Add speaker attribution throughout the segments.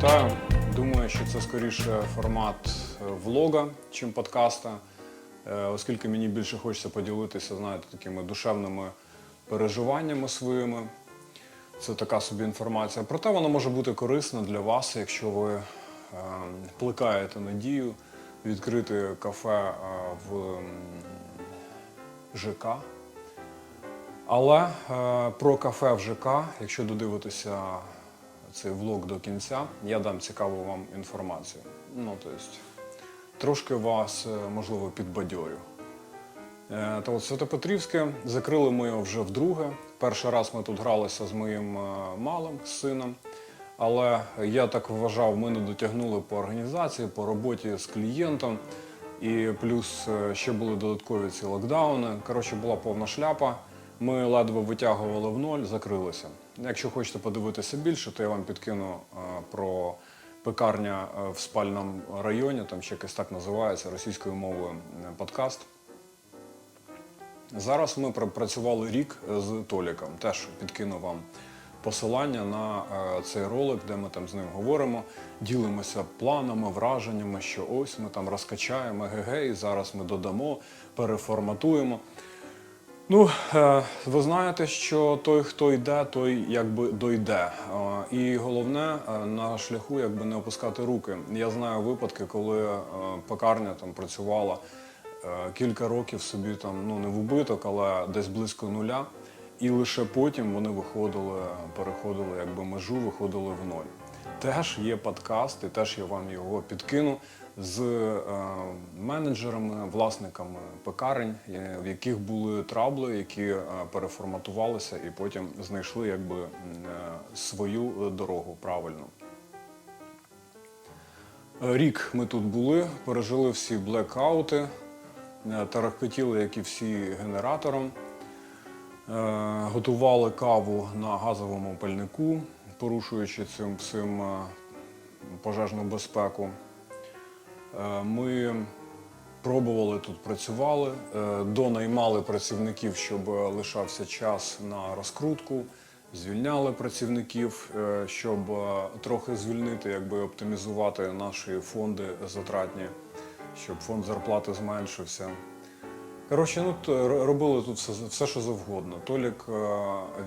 Speaker 1: Вітаю. Думаю, що це скоріше формат е, влога, чим подкаста, Е, оскільки мені більше хочеться поділитися, знаєте, такими душевними переживаннями своїми. Це така собі інформація. Проте вона може бути корисна для вас, якщо ви е, плекаєте надію відкрити кафе в ЖК. Але про кафе в ЖК, якщо додивитися цей влог до кінця, я дам цікаву вам інформацію. Ну, тобто, трошки вас, е, можливо, підбадьорю. Е, Та от Святопетрівське закрили ми його вже вдруге. Перший раз ми тут гралися з моїм е, малим сином. Але я так вважав, ми не дотягнули по організації, по роботі з клієнтом. І плюс ще були додаткові ці локдауни. Коротше, була повна шляпа. Ми ледве витягували в ноль, закрилися. Якщо хочете подивитися більше, то я вам підкину е, про пекарня е, в спальному районі, там ще якось так називається російською мовою е, подкаст. Зараз ми пропрацювали рік з Толіком. Теж підкину вам посилання на цей ролик, де ми там з ним говоримо, ділимося планами, враженнями, що ось ми там розкачаємо ГГ, і зараз ми додамо, переформатуємо. Ну, е, ви знаєте, що той, хто йде, той якби дойде. Е, І головне е, на шляху якби не опускати руки. Я знаю випадки, коли пекарня там працювала кілька років собі там, ну не в убиток, але десь близько нуля. І лише потім вони виходили, переходили якби межу, виходили в ноль. Теж є подкаст, і теж я вам його підкину з е, менеджерами, власниками пекарень, е, в яких були трабли, які е, переформатувалися і потім знайшли якби свою дорогу правильну. Е, Рік ми тут були, пережили всі блекаути, тарахкотіли, як і всі генератором. Готували каву на газовому пальнику, порушуючи цим всім пожежну безпеку. Е, Ми пробували тут працювали, е, донаймали працівників, щоб лишався час на розкрутку, звільняли працівників, е, щоб трохи звільнити, якби оптимізувати наші фонди затратні, щоб фонд зарплати зменшився. Коротше, ну робили тут все, все, що завгодно. Толік,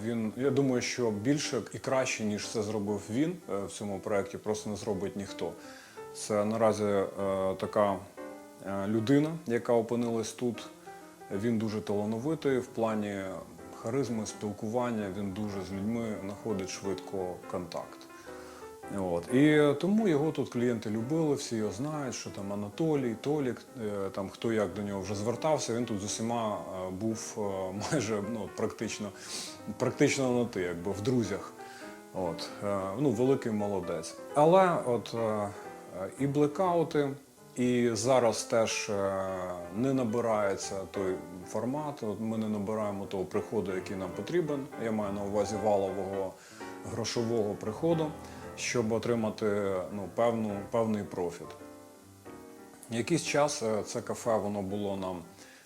Speaker 1: він, я думаю, що більше і краще, ніж це зробив він в цьому проєкті, просто не зробить ніхто. Це наразі е, така е, людина, яка опинилась тут. Він дуже талановитий в плані харизми, спілкування. Він дуже з людьми знаходить швидко контакт. От. І тому його тут клієнти любили, всі його знають, що там Анатолій, Толік, е, там хто як до нього вже звертався. Він тут з усіма був майже ну, практично, практично на ти, якби в друзях. От. Ну, великий молодець. Але от і блекаути, і зараз теж е, не набирається той формат. От ми не набираємо того приходу, який нам потрібен. Я маю на увазі валового грошового приходу, щоб отримати ну, певну, певний профіт. Якийсь час е, це кафе воно було нам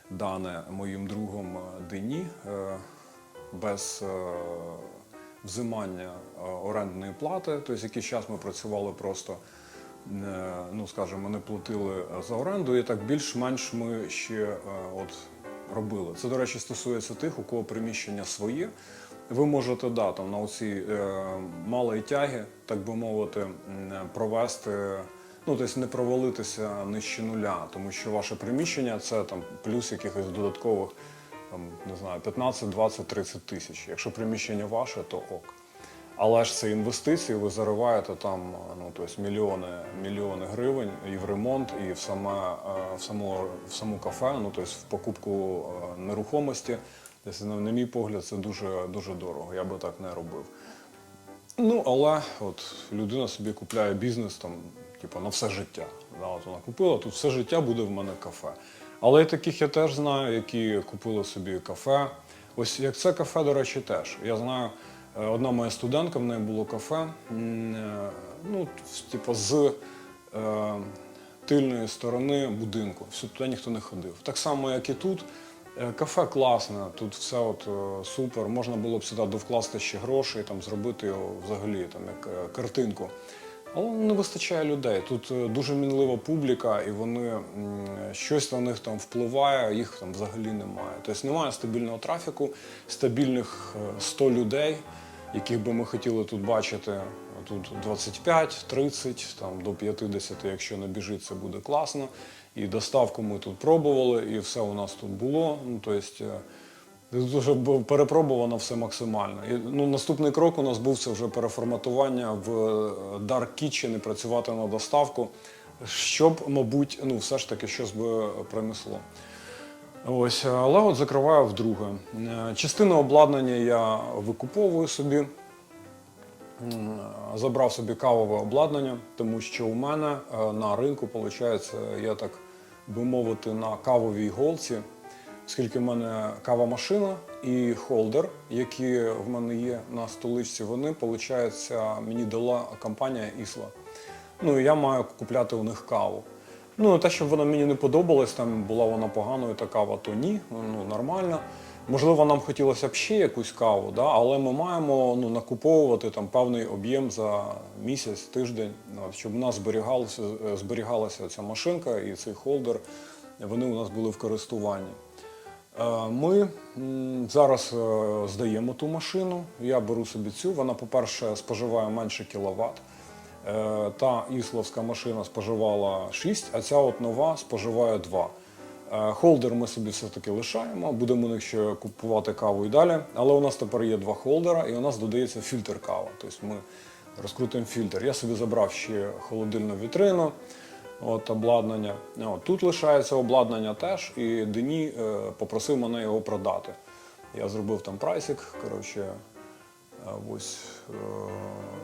Speaker 1: дане моїм другом е, Дені без взимання орендної плати. Тобто якийсь час ми працювали просто, ну скажімо, не платили за оренду, і так більш-менш ми ще е, от робили. Це, до речі, стосується тих, у кого приміщення своє. Ви можете да, там, на оцій е, малій тягі, так би мовити, провести, ну тобто не провалитися нижче нуля, тому що ваше приміщення це там плюс якихось додаткових там, не знаю, 15, 20, 30 тисяч. Якщо приміщення ваше, то ок. Але ж це інвестиції, ви зариваєте там ну, тобто мільйони, мільйони гривень і в ремонт, і в саме е, в саму, в саму кафе, ну тобто в покупку е, нерухомості. Десь, на мій погляд, це дуже, дуже дорого. Я би так не робив. Ну, але от людина собі купляє бізнес там, типу, на все життя. Да, от вона купила, тут все життя буде в мене кафе. Але і таких я теж знаю, які купили собі кафе. Ось як це кафе, до речі, теж. Я знаю, одна моя студентка, в неї було кафе, е, ну, типу, з е, тильної сторони будинку. Все, туди ніхто не ходив. Так само, як і тут. Е, Кафе класне, тут все от е, супер. Можна було б сюди довкласти ще грошей, там зробити його взагалі там як е, картинку. Але не вистачає людей. Тут е, дуже мінлива публіка, і вони щось на них там впливає, їх там взагалі немає. Тобто немає стабільного трафіку, стабільних е, 100 людей, яких би ми хотіли тут бачити. Тут 25, 30, там до 50, якщо набіжить, це буде класно. І доставку ми тут пробували, і все у нас тут було. Ну, тобто, Дуже було перепробовано все максимально. І, ну, наступний крок у нас був це вже переформатування в е, Dark Kitchen і працювати на доставку, щоб, мабуть, ну, все ж таки щось би принесло. Ось, але от закриваю вдруге. Е, Частину обладнання я викуповую собі. Забрав собі кавове обладнання, тому що у мене е, на ринку, виходить, я так би мовити, на кавовій голці, оскільки в мене кава-машина і холдер, які в мене є на столичці, вони, виходить, мені дала компанія Ісла. Ну і я маю купляти у них каву. Ну, те, щоб вона мені не подобалась, там була вона поганою, та кава, то ні, ну нормально. Можливо, нам хотілося б ще якусь каву, да? але ми маємо ну, накуповувати там певний об'єм за місяць, тиждень, ну, щоб у нас зберігалася, зберігалася ця машинка і цей холдер, вони у нас були в користуванні. Е, Ми зараз е, здаємо ту машину. Я беру собі цю. Вона, по-перше, споживає менше кіловат. Е, Та ісловська машина споживала 6, а ця от нова споживає 2. Е, Холдер ми собі все-таки лишаємо, будемо у них ще купувати каву і далі. Але у нас тепер є два холдера, і у нас додається фільтр кава. Тобто ми розкрутимо фільтр. Я собі забрав ще холодильну вітрину, от обладнання. От, тут лишається обладнання теж, і Дені е, попросив мене його продати. Я зробив там прайсик, коротше, ось е,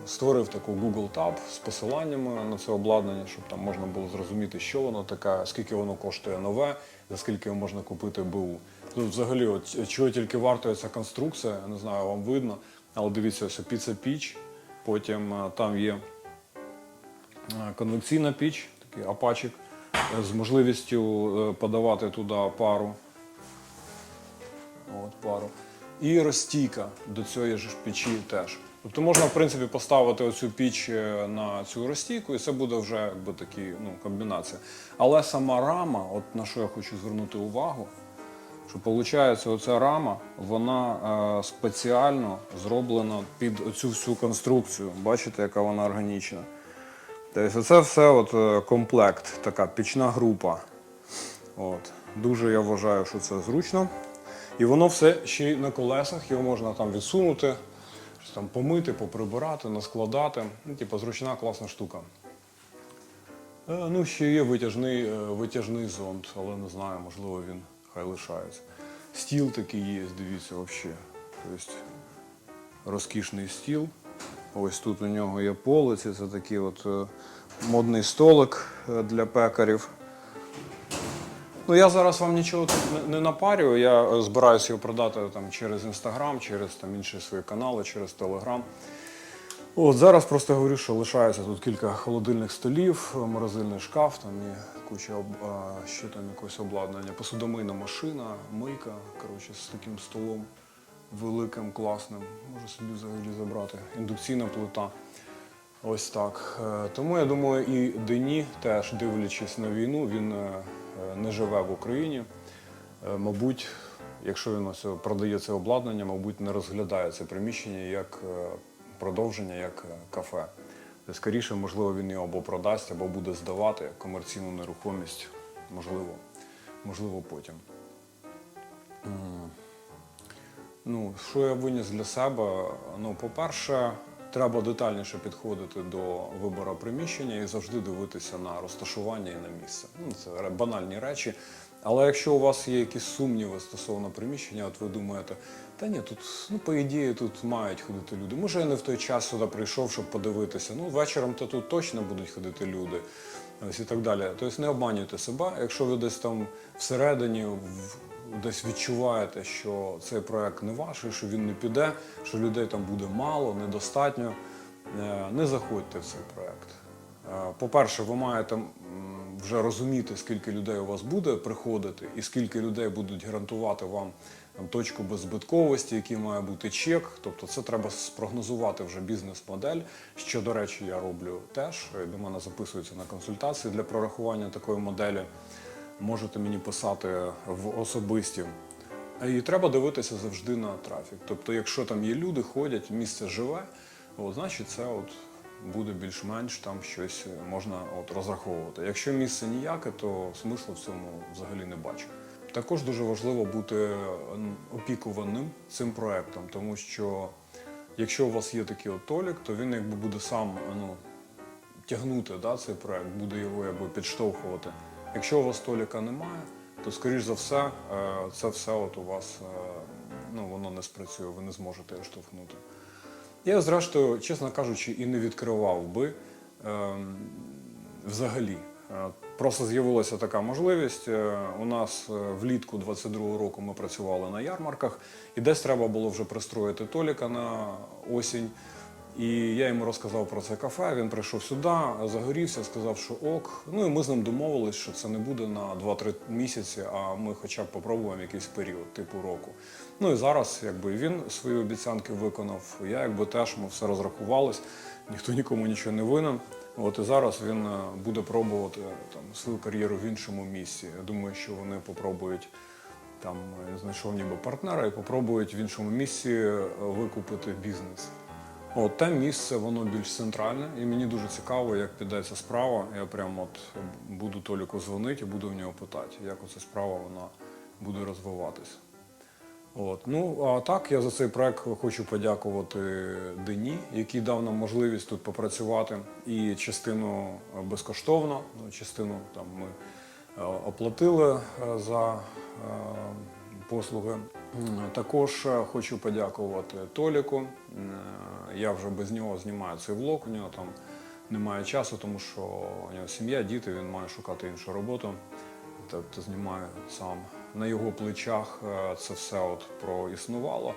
Speaker 1: створив таку Google Tab з посиланнями на це обладнання, щоб там можна було зрозуміти, що воно таке, скільки воно коштує нове, за скільки його можна купити БУ. Тут взагалі, от, чого тільки вартує ця конструкція, не знаю, вам видно, але дивіться, ось піца піч, потім е, там є е, конвекційна піч, такий апачик, з можливістю подавати туди пару. От пару. І розстійка до цієї ж печі теж. Тобто можна, в принципі, поставити оцю піч е, на цю розстійку, і це буде вже якби такі ну, комбінація. Але сама рама, от на що я хочу звернути увагу, що виходить, оця рама, вона е, спеціально зроблена під оцю всю конструкцію. Бачите, яка вона органічна. Тобто це все от, е, комплект, така пічна група. От. Дуже я вважаю, що це зручно. І воно все ще й на колесах, його можна там відсунути, там помити, поприбирати, наскладати. Ну, типу, зручна, класна штука. Е, ну, ще є витяжний, е, витяжний зонд, але не знаю, можливо, він хай лишається. Стіл такий є, дивіться, взагалі. Тобто, розкішний стіл. Ось тут у нього є полиці, це такий от е, модний столик для пекарів. Ну, я зараз вам нічого тут не, напарюю. Я е, збираюся його продати там, через інстаграм, через там, інші свої канали, через телеграм. От зараз просто говорю, що лишається тут кілька холодильних столів, е, морозильний шкаф, там і куча ще там якогось обладнання, посудомийна машина, мийка, коротше, з таким столом великим, класним. Можу собі взагалі забрати. Індукційна плита. Ось так. Е, Тому я думаю, і Дені, теж дивлячись на війну, він не живе в Україні. Е, Мабуть, якщо він ось продає це обладнання, мабуть, не розглядає це приміщення як е, продовження, як е, кафе. Скоріше, можливо, він його або продасть, або буде здавати комерційну нерухомість. Можливо, можливо, потім. Ну, що я виніс для себе? Ну, по-перше, треба детальніше підходити до вибору приміщення і завжди дивитися на розташування і на місце. Ну, це банальні речі. Але якщо у вас є якісь сумніви стосовно приміщення, от ви думаєте, та ні, тут, ну, по ідеї, тут мають ходити люди. Може, я не в той час сюди прийшов, щоб подивитися. Ну, вечором то тут точно будуть ходити люди. Ось і так далі. Тобто не обманюйте себе, якщо ви десь там всередині десь відчуваєте, що цей проект не ваш, і що він не піде, що людей там буде мало, недостатньо, е, не заходьте в цей проект. Е, По-перше, ви маєте вже розуміти, скільки людей у вас буде приходити, і скільки людей будуть гарантувати вам там, точку беззбитковості, який має бути чек. Тобто це треба спрогнозувати вже бізнес-модель, що, до речі, я роблю теж. До мене записуються на консультації для прорахування такої моделі. Можете мені писати в особисті. І треба дивитися завжди на трафік. Тобто, якщо там є люди, ходять, місце живе, от, значить це от буде більш-менш там щось можна от розраховувати. Якщо місце ніяке, то смислу в цьому взагалі не бачу. Також дуже важливо бути опікуваним цим проектом, тому що якщо у вас є такий от толік, то він якби буде сам ну, тягнути да, цей проект, буде його якби підштовхувати. Якщо у вас толіка немає, то скоріш за все, е, це все от у вас е, ну, воно не спрацює, ви не зможете його штовхнути. Я, зрештою, чесно кажучи, і не відкривав би ем, взагалі. Е, Просто з'явилася така можливість. У нас влітку 22-го року ми працювали на ярмарках, і десь треба було вже пристроїти Толіка на осінь. І я йому розказав про це кафе. Він прийшов сюди, загорівся, сказав, що ок. Ну і ми з ним домовились, що це не буде на 2-3 місяці, а ми хоча б попробуємо якийсь період, типу року. Ну і зараз, якби він свої обіцянки виконав, я якби теж ми все розрахувались, ніхто нікому нічого не винен. От і зараз він е, буде пробувати там свою кар'єру в іншому місці. Я думаю, що вони попробують там е, знайшов ніби партнера і попробують в іншому місці е, викупити бізнес. От те місце, воно більш центральне, і мені дуже цікаво, як піде ця справа. Я прямо от буду Толіку дзвонити і буду в нього питати, як оця справа вона буде розвиватися. От. Ну, а так, я за цей проект хочу подякувати Дені, який дав нам можливість тут попрацювати. І частину безкоштовно, ну, частину там ми е, оплатили е, за е, послуги. Також е, хочу подякувати Толіку. Е, Я вже без нього знімаю цей влог. У нього там немає часу, тому що у нього сім'я, діти, він має шукати іншу роботу. Тобто знімаю сам. На його плечах е, це все от проіснувало.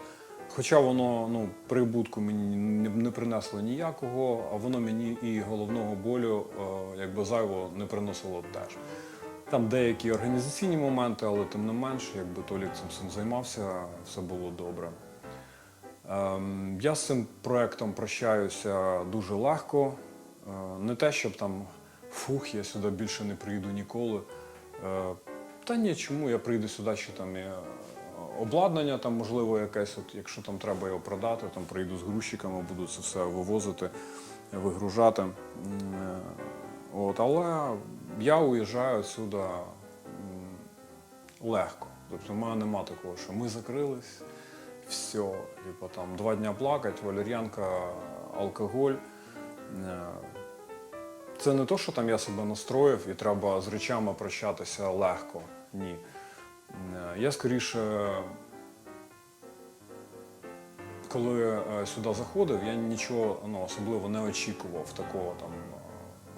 Speaker 1: Хоча воно ну, прибутку мені не, не принесло ніякого, а воно мені і головного болю якби зайво не приносило теж. Там деякі організаційні моменти, але тим не менш, якби Толік цим всім займався, все було добре. Ем, Я з цим проектом прощаюся дуже легко. Е, Не те, щоб там фух, я сюди більше не прийду ніколи. Е, Та ні, чому я прийду сюди, що там є обладнання, там можливо якесь, от, якщо там треба його продати, там прийду з грузчиками, буду це все вивозити, вигружати. Е, От, але я уїжджаю сюди легко. Тобто в мене нема такого, що ми закрились, все, типу там два дня плакать, валер'янка, алкоголь. Е, Це не то, що там я себе настроїв і треба з речами прощатися легко. Ні. Е, Я скоріше, коли е, сюди заходив, я нічого ну, особливо не очікував такого там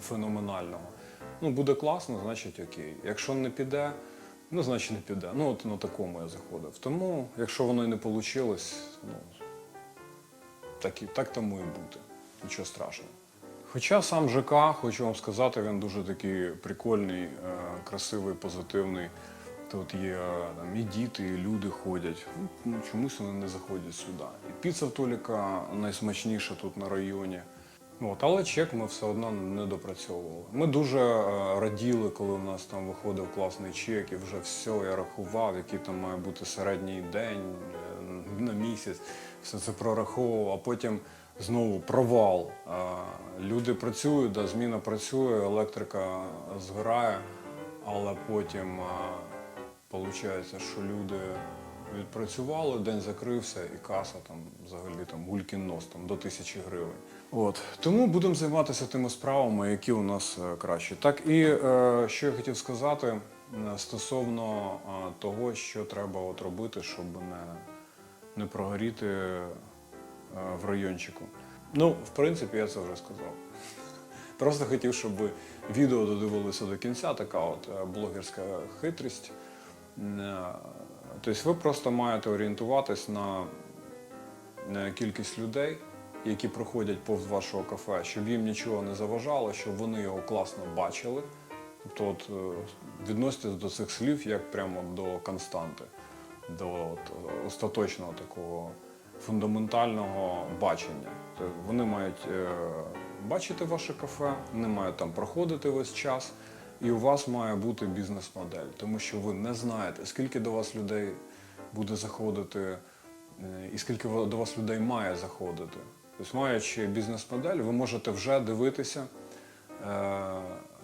Speaker 1: феноменального. Ну, буде класно, значить окей. Якщо не піде, ну значить не піде. Ну, от на такому я заходив. Тому, якщо воно і не вийшло, ну, так, і, так тому і бути. Нічого страшного. Хоча сам ЖК, хочу вам сказати, він дуже такий прикольний, е, красивий, позитивний. Тут є там, і діти, і люди ходять. Ну, чомусь вони не заходять сюди. І піца в Толіка найсмачніша тут на районі. От, але чек ми все одно не допрацьовували. Ми дуже е, раділи, коли в нас там виходив класний чек, і вже все, я рахував, який там має бути середній день е, на місяць. Все це прораховував, а потім знову провал. Е, Люди працюють, да, зміна працює, електрика згорає, але потім виходить, що люди відпрацювали, день закрився, і каса там взагалі там гулькін нос там, до тисячі гривень. От. Тому будемо займатися тими справами, які у нас е, кращі. Так і е, що я хотів сказати е, стосовно е, того, що треба от робити, щоб не, не прогоріти е, в райончику. Ну, в принципі, я це вже сказав. Просто хотів, щоб відео додивилися до кінця, така от е, блогерська хитрість. Тобто ви просто маєте орієнтуватись на кількість людей, які проходять повз вашого кафе, щоб їм нічого не заважало, щоб вони його класно бачили. Тобто от, е, відноситесь до цих слів як прямо до константи. до от, остаточного такого фундаментального бачення. Тобто Вони мають е, бачити ваше кафе, вони мають там проходити весь час, і у вас має бути бізнес-модель, тому що ви не знаєте, скільки до вас людей буде заходити, е, і скільки до вас людей має заходити. Тобто, маючи бізнес-модель, ви можете вже дивитися е,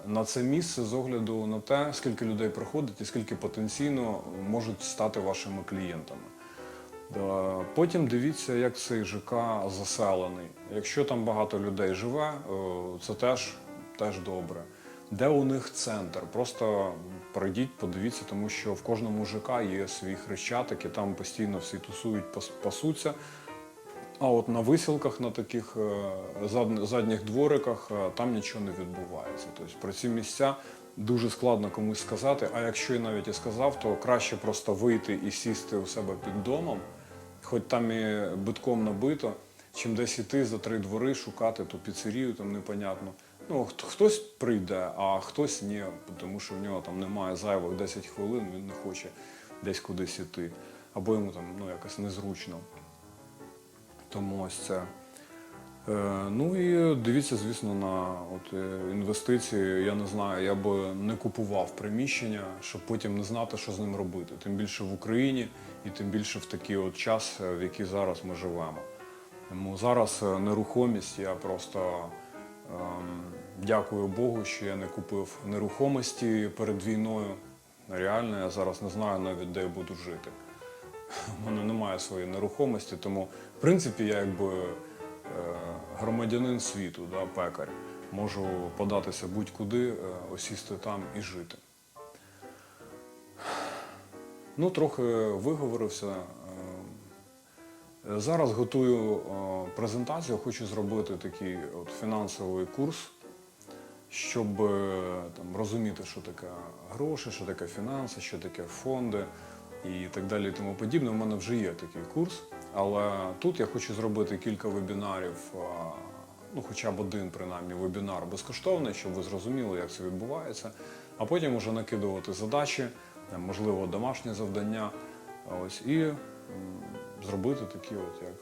Speaker 1: на це місце з огляду на те, скільки людей приходить і скільки потенційно можуть стати вашими клієнтами. Е, Потім дивіться, як цей ЖК заселений. Якщо там багато людей живе, е, це теж, теж добре. Де у них центр? Просто пройдіть, подивіться, тому що в кожному ЖК є свій хрещатик, і там постійно всі тусують, пасуться. А от на висілках, на таких е, задніх двориках, е, там нічого не відбувається. Тобто про ці місця дуже складно комусь сказати. А якщо я навіть і сказав, то краще просто вийти і сісти у себе під домом, хоч там і битком набито, чим десь іти за три двори, шукати ту піцерію, там непонятно. Ну, хтось прийде, а хтось ні, тому що в нього там немає зайвих 10 хвилин, він не хоче десь кудись іти. Або йому там ну, якось незручно. Тому ось це. Е, ну і дивіться, звісно, на от, е, інвестиції. Я не знаю, я би не купував приміщення, щоб потім не знати, що з ним робити. Тим більше в Україні і тим більше в такий от час, е, в який зараз ми живемо. Тому зараз нерухомість, я просто ем, дякую Богу, що я не купив нерухомості перед війною. Реально, я зараз не знаю навіть, де я буду жити. У мене немає своєї нерухомості, тому в принципі я якби е, громадянин світу, да, пекар. Можу податися будь-куди, е, осісти там і жити. Ну, трохи виговорився. Е, Зараз готую презентацію, хочу зробити такий от фінансовий курс, щоб там, розуміти, що таке гроші, що таке фінанси, що таке фонди і так далі і тому подібне. У мене вже є такий курс, але тут я хочу зробити кілька вебінарів, ну хоча б один принаймні вебінар безкоштовний, щоб ви зрозуміли, як це відбувається, а потім вже накидувати задачі, можливо, домашні завдання. Ось і зробити такий от як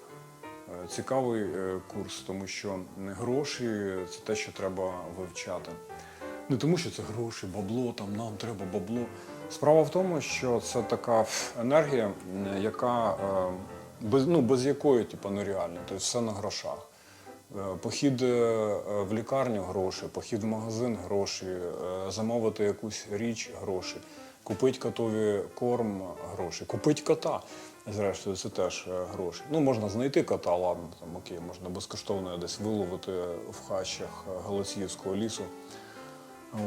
Speaker 1: е, цікавий е, курс, тому що гроші це те, що треба вивчати. Не тому, що це гроші, бабло, там нам треба бабло. Справа в тому, що це така енергія, яка е, без, ну, без якої типу, нереально, тобто все на грошах. Е, Похід е, в лікарню гроші, похід в магазин гроші, замовити якусь річ гроші, купити котові корм гроші, купити кота. Зрештою, це теж гроші. Ну, можна знайти кота, ладно, там окей, можна безкоштовно десь виловити в хащах Галицьївського лісу.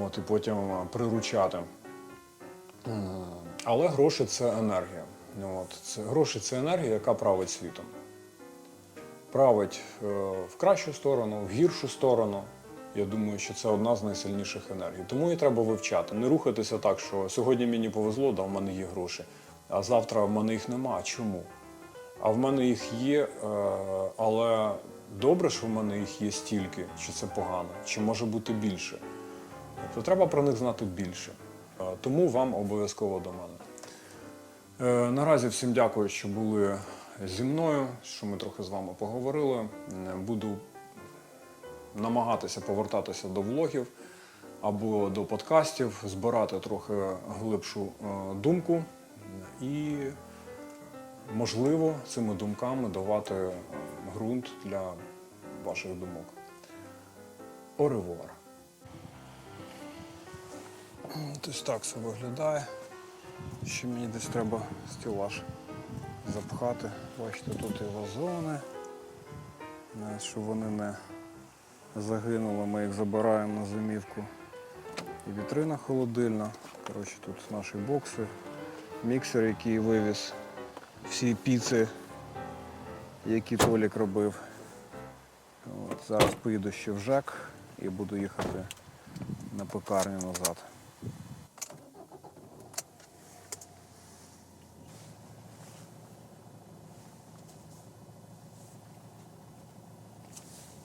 Speaker 1: От, і потім приручати. М, Але гроші це енергія. От, це, гроші це енергія, яка править світом править е, в кращу сторону, в гіршу сторону. Я думаю, що це одна з найсильніших енергій. Тому її треба вивчати. Не рухатися так, що сьогодні мені повезло, да, в мене є гроші, а завтра в мене їх нема. Чому? А в мене їх є, е, але добре, що в мене їх є стільки, чи це погано, чи може бути більше. Тобто треба про них знати більше. Тому вам обов'язково до мене. Е, Наразі всім дякую, що були зі мною, що ми трохи з вами поговорили. Е, Буду намагатися повертатися до влогів або до подкастів, збирати трохи глибшу е, думку і, можливо, цими думками давати ґрунт для ваших думок. Оревуар. Ось так це виглядає. Ще мені десь треба стілаж запхати. Бачите, тут і вазони. Щоб вони не загинули, ми їх забираємо на зимівку. І вітрина холодильна. Коротше, тут наші бокси, міксер, який вивіз всі піци, які Толік робив. От, зараз поїду ще в ЖЕК і буду їхати на пекарню назад.